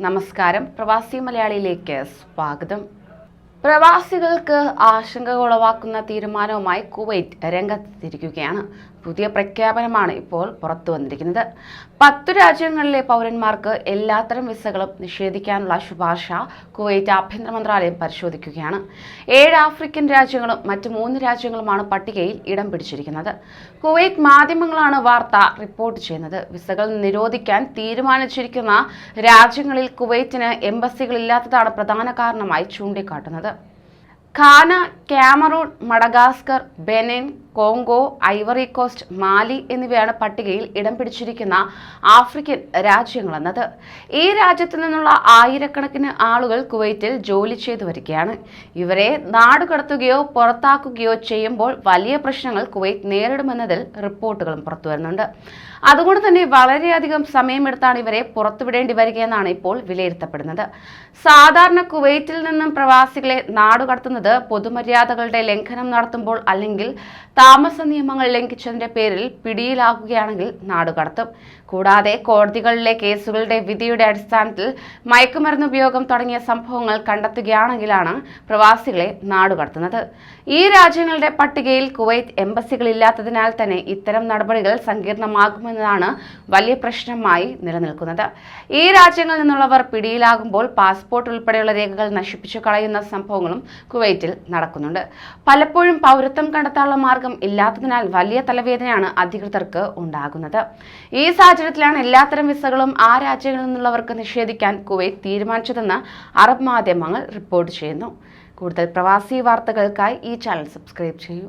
നമസ്കാരം. പ്രവാസി മലയാളിയിലേക്ക് സ്വാഗതം. പ്രവാസികൾക്ക് ആശങ്ക ഉളവാക്കുന്ന തീരുമാനവുമായി കുവൈറ്റ് രംഗത്തെത്തിയിരിക്കുകയാണ്. പുതിയ പ്രഖ്യാപനമാണ് ഇപ്പോൾ പുറത്തു വന്നിരിക്കുന്നത്. പത്തു രാജ്യങ്ങളിലെ പൗരന്മാർക്ക് എല്ലാത്തരം വിസകളും നിഷേധിക്കാനുള്ള ശുപാർശ കുവൈറ്റ് ആഭ്യന്തര മന്ത്രാലയം പരിശോധിക്കുകയാണ്. ഏഴ് ആഫ്രിക്കൻ രാജ്യങ്ങളും മറ്റ് മൂന്ന് രാജ്യങ്ങളുമാണ് പട്ടികയിൽ ഇടം പിടിച്ചിരിക്കുന്നത്. കുവൈറ്റ് മാധ്യമങ്ങളാണ് വാർത്ത റിപ്പോർട്ട് ചെയ്യുന്നത്. വിസകൾ നിരോധിക്കാൻ തീരുമാനിച്ചിരിക്കുന്ന രാജ്യങ്ങളിൽ കുവൈറ്റിന് എംബസികളില്ലാത്തതാണ് പ്രധാന കാരണമായി ചൂണ്ടിക്കാട്ടുന്നത്. Ghana Cameroon Madagascar Benin Congo Ivory Coast Mali എന്നിവയാണ് പട്ടികയിൽ ഇടം പിടിച്ചിരിക്കുന്ന ആഫ്രിക്കൻ രാജ്യങ്ങളെന്നത്. ഈ രാജ്യത്തു നിന്നുള്ള ആയിരക്കണക്കിന് ആളുകൾ കുവൈറ്റിൽ ജോലി ചെയ്തു വരികയാണ്. ഇവരെ നാടുകടത്തുകയോ പുറത്താക്കുകയോ ചെയ്യുമ്പോൾ വലിയ പ്രശ്നങ്ങൾ കുവൈറ്റ് നേരിടുമെന്നതിൽ റിപ്പോർട്ടുകളും പുറത്തുവരുന്നുണ്ട് അതുകൊണ്ട് തന്നെ വളരെയധികം സമയമെടുത്താണ് ഇവരെ പുറത്തുവിടേണ്ടി വരികയെന്നാണ് ഇപ്പോൾ വിലയിരുത്തപ്പെടുന്നത്. സാധാരണ കുവൈറ്റിൽ നിന്നും പ്രവാസികളെ നാടുകടത്തുന്നത് പൊതുമര്യാദകളുടെ ലംഘനം നടത്തുമ്പോൾ അല്ലെങ്കിൽ താമസ നിയമങ്ങൾ ലംഘിച്ചതിന്റെ പേരിൽ പിടിയിലാകുകയാണെങ്കിൽ നാടുകടത്തും കൂടാതെ കോടതികളിലെ കേസുകളുടെ വിധിയുടെ അടിസ്ഥാനത്തിൽ മയക്കുമരുന്ന് ഉപയോഗം തുടങ്ങിയ സംഭവങ്ങൾ കണ്ടെത്തുകയാണെങ്കിലാണ് പ്രവാസികളെ നാടുകടത്തുന്നത് ഈ രാജ്യങ്ങളുടെ പട്ടികയിൽ കുവൈത്ത് എംബസികൾ എംബസികളില്ലാത്തതിനാൽ തന്നെ ഇത്തരം നടപടികൾ സങ്കീർണമാകുമെന്നതാണ് വലിയ പ്രശ്നമായി നിലനിൽക്കുന്നത്. ഈ രാജ്യങ്ങളിൽ നിന്നുള്ളവർ പിടിയിലാകുമ്പോൾ പാസ്പോർട്ട് ഉൾപ്പെടെയുള്ള രേഖകൾ നശിപ്പിച്ചു കളയുന്ന സംഭവങ്ങളും കുവൈറ്റിൽ നടക്കുന്നുണ്ട്. പലപ്പോഴും പൗരത്വം കണ്ടെത്താനുള്ള മാർഗം ഇല്ലാത്തതിനാൽ വലിയ തലവേദനയാണ് അധികൃതർക്ക് ഉണ്ടാകുന്നത്. ഈ സാഹചര്യത്തിലാണ് എല്ലാത്തരം വിസകളും ആ രാജ്യങ്ങളിൽ നിന്നുള്ളവർക്ക് നിഷേധിക്കാൻ കുവൈറ്റ് തീരുമാനിച്ചതെന്ന് അറബ് മാധ്യമങ്ങൾ റിപ്പോർട്ട് ചെയ്യുന്നു. കൂടുതൽ പ്രവാസി വാർത്തകൾക്കായി ഈ ചാനൽ സബ്സ്ക്രൈബ് ചെയ്യൂ.